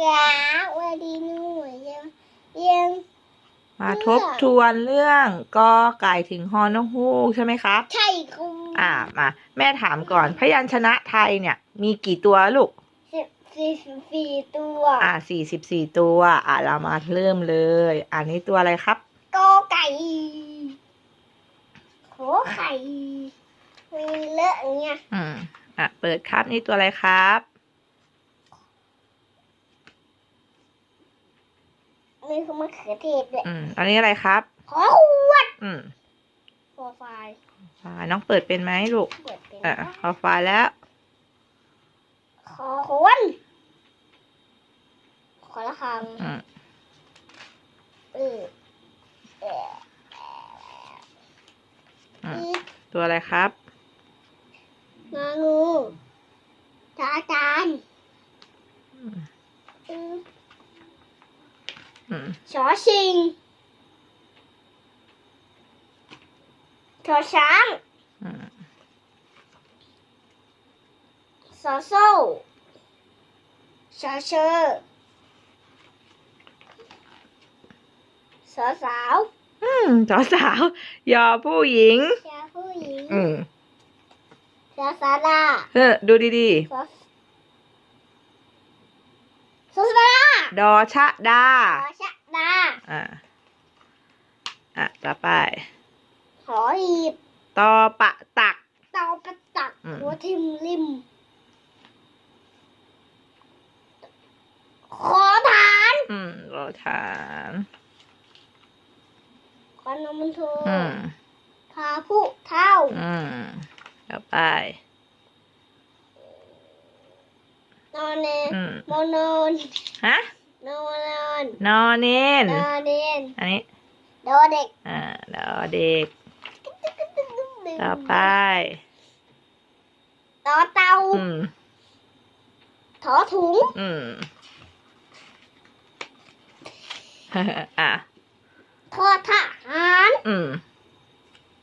ครับวันนี้หนูยังยังมาทบทวนเรื่องกอไก่ถึงฮอนกฮูกใช่ไหมครับ ใช่คุณอ่ามา แม่ถามก่อน พยัญชนะไทยเนี่ย มีกี่ตัวลูกสิบสี่สิบสี่ตัว อ่าสี่สิบสี่ตัว อ่าเรามาเริ่มเลย อันนี้ตัวอะไรครับกอไก่ขอไข่มีเลอะอย่างเงี้ยอืมอะเปิดครับนี่ตัวอะไรครับ มีคือมะเขือเทศด้วยอืมอันนี้อะไรครับขอขวดอืมขอไฟล์อ่าน้องเปิดเป็นไหมลูกเปิดเป็นอ่าพอไฟล์แล้ว ขอคนขอละครังอืมเออเอออืมอีกตัวอะไรครับ งางูจาจานอืม อืมอืม ชอชิงชอช้างอืมสอโซ่ชอเชอสอสาว อืมสาวสาว ยอผู้หญิงชาผู้หญิง อืมชาซาดาเออดูดีสอสอสาดาๆ ดอชะดาขอชะดาอ่าอะต่อไป ขอหีบตอปะตัก เตาประตัก อืม หัวทิมริม ขอฐานอืมรอฐานขอนอมันโทอืมพาผู้เท่า อืมต่อไป นอนเนนอืมโมนอนฮะ นอน นอนนอเนนนอนเนนอันนี้โดเด็ก อ่าดอเด็ก ต่อไปต่อเตาอืมถอถุง อืมอะทอทหาร อืม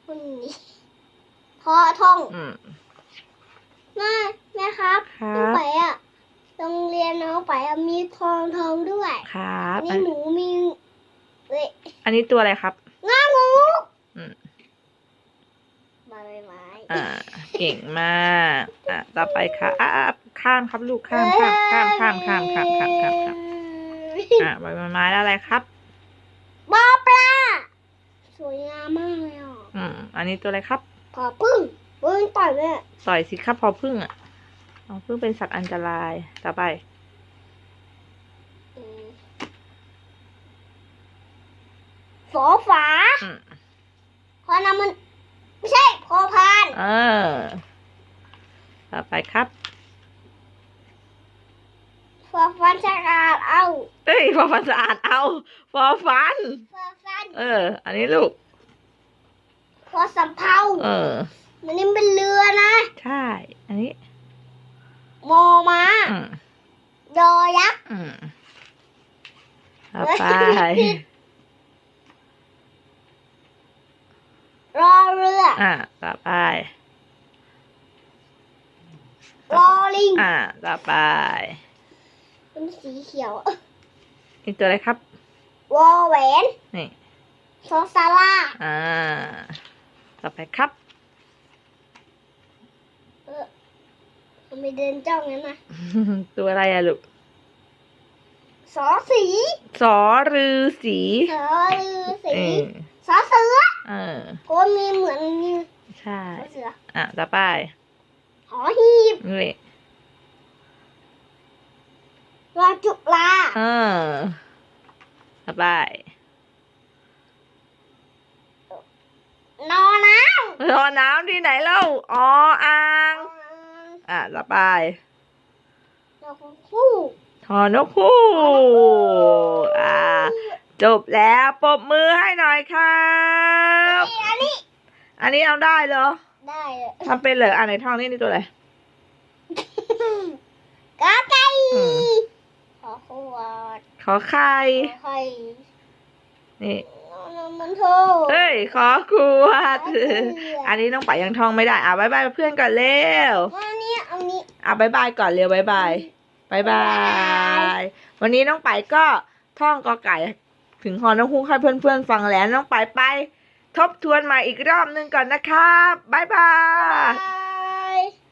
คนนี้ทอท่อง อืม แม่แม่ครับ ครั น้อง บ ไปอะโรงเรียนน้องไปอะ มีทองทองด้วยครับนี่อันหนูมีเว้ยอันนี้ตัวอะไรครับงางูอืมใบไม้อ่าเก่งมากอะต่อไปค่ะอะอะข้ามครับลูกข้ามข้ามข้ามข้ามข้ามข้ามข้ามข้ามข้ามอะใบไม้แล้วอะไรครับบอปลาสวยงามมากเลยอะอืมอันนี้ตัวอะไรครับพอพึ่งพึ่งต่อยแม่ต่อยสิครับพอพึ่งอะพอพึ่งเป็นสัตว์อันตรายต่อไป อืมฝ อฝาอืมพอนำมัน ไม่ใช่พอพานเออต่อไปครับ ฟอฟันสะอาดเอาเอ้ยพอฟันสะอาดเอาฟอฟัน ฟอฟันเออ อันนี้ลูก ฟอสำเภาเออ มันนี่เป็นเรือนะใช่ อันนี้มอม้าอืมยอยักษ์อืมต่อไป รอเรืออ่าต่อไปรอลิงอ่าต่อไปเป็นสีเขียวอีกตัวอะไรครับวอแหวนนี่ซอซาร่าอ่า ต่อไปครับเออมันไม่เดินจ้องงั้นนะตัวอะไรอะลูกสอสีสอรือสีสอลือสีเออสอเสือ เออก็มีเหมือนมีใช่สอเสืออะต่อไปหอหีบนี่รอจุฬาเออต่อไปนอน้รอน้ำที่ไหนเล่าอ๋ออ่างำอะต่อไปนอคู่ทอนกคู่อ่า จบแล้วปรบมือให้หน่อยครับอันนี้ อันนี้เอาได้เหรอ ได้เลยทำเป็นเหรออ่านในท่องนี่นี่ตัวอะไรกาไก่อืมขอขวดขอไข่ขอไข่นี่นอนมันโทเฮ้ย ขอขวดอันนี้น้องไปยังท่องไม่ได้ อะบายบายเพื่อนก่อนเร็วอันนี้อันนี้อะบายบายก่อนเร็วบายบายบายบาย วันนี้น้องไปก็ท่องกอไก่ ถึงฮอนกฮูกให้เพื่อนๆฟังแล้วน้องไปไป ทบทวนใหม่อีกรอบหนึงก่อนนะครับบ๊ายบายบาย